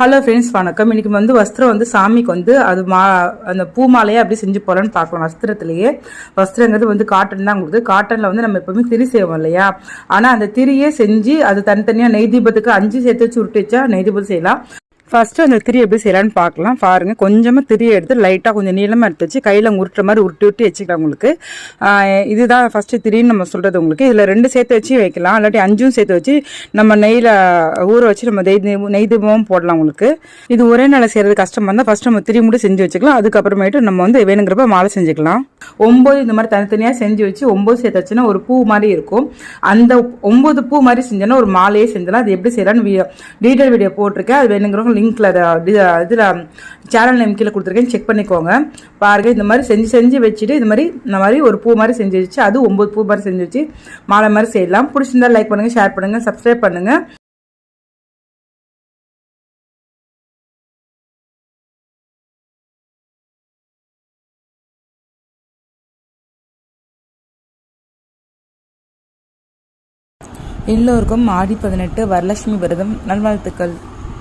Hello friends வணக்கம். இன்றைக்கி வந்து வஸ்திரம் வந்து சாமிக்கு வந்து அது மா அந்த பூ மாலையை அப்படி செஞ்சு போகலான்னு பார்க்கலாம். வஸ்திரத்துலேயே. வஸ்திரங்கிறது வந்து காட்டன் தான் கொடுத்து காட்டனில் வந்து நம்ம எப்போவுமே திரி செய்வோம் இல்லையா? ஆனால் அந்த திரியே செஞ்சு அது தனித்தனியாக நெய் தீபத்துக்கு அஞ்சு சேர்த்து வச்சு உருட்டி வச்சா நெய் தீபம் செய்யலாம். ஃபஸ்ட்டு அந்த திரி எப்படி செய்யலான்னு பார்க்கலாம். பாருங்கள் கொஞ்சமாக திரியை எடுத்து லைட்டாக கொஞ்சம் நீளமாக எடுத்து வச்சு கையில் உருட்டுற மாதிரி உருட்டி உருட்டி வச்சுக்கலாம் உங்களுக்கு. இதுதான் ஃபஸ்ட்டு திரின்னு நம்ம சொல்கிறது உங்களுக்கு. இதில் ரெண்டு சேர்த்து வச்சு வைக்கலாம். இல்லாட்டி அஞ்சும் சேர்த்து வச்சு நம்ம நெய்யில் ஊற வச்சு நம்ம நெய் தீபம் நெய் தீபமும் போடலாம் உங்களுக்கு. இது ஒரே நாளில் செய்கிறது கஷ்டமாக இருந்தால் ஃபஸ்ட்டு நம்ம திரி மட்டும் செஞ்சு வச்சுக்கலாம். அதுக்கப்புறமேட்டு நம்ம வந்து வேணுங்கிறப்ப மாலை செஞ்சுக்கலாம். ஒம்பது இந்த மாதிரி தனித்தனியாக செஞ்சு வச்சு ஒம்பது சேர்த்து வச்சுன்னா ஒரு பூ மாதிரி இருக்கும். அந்த ஒம்பது பூ மாதிரி செஞ்சோன்னா ஒரு மாலையே செஞ்சலாம். அது எப்படி செய்யலாம்னு டீட்டெயில் வீடியோ போட்டிருக்கேன். அது வேணுங்கிறவங்க லிங்க்ல இதில் சேனல் நேம் கீழே கொடுத்துருக்கேன். செக் பண்ணிக்கோங்க. பாருங்க இந்த மாதிரி செஞ்சு செஞ்சு வச்சுட்டு இந்த மாதிரி இந்த மாதிரி ஒரு பூ மாதிரி செஞ்சு வச்சு அது ஒம்பது பூ மாதிரி செஞ்சு வச்சு மாலை மாதிரி செய்யலாம். பிடிச்சிருந்தா லைக் பண்ணுங்க ஷேர் பண்ணுங்க சப்ஸ்கிரைப் பண்ணுங்க. எல்லோருக்கும் ஆடி பதினெட்டு வரலட்சுமி விரதம். நல்வாழ்த்துக்கள்.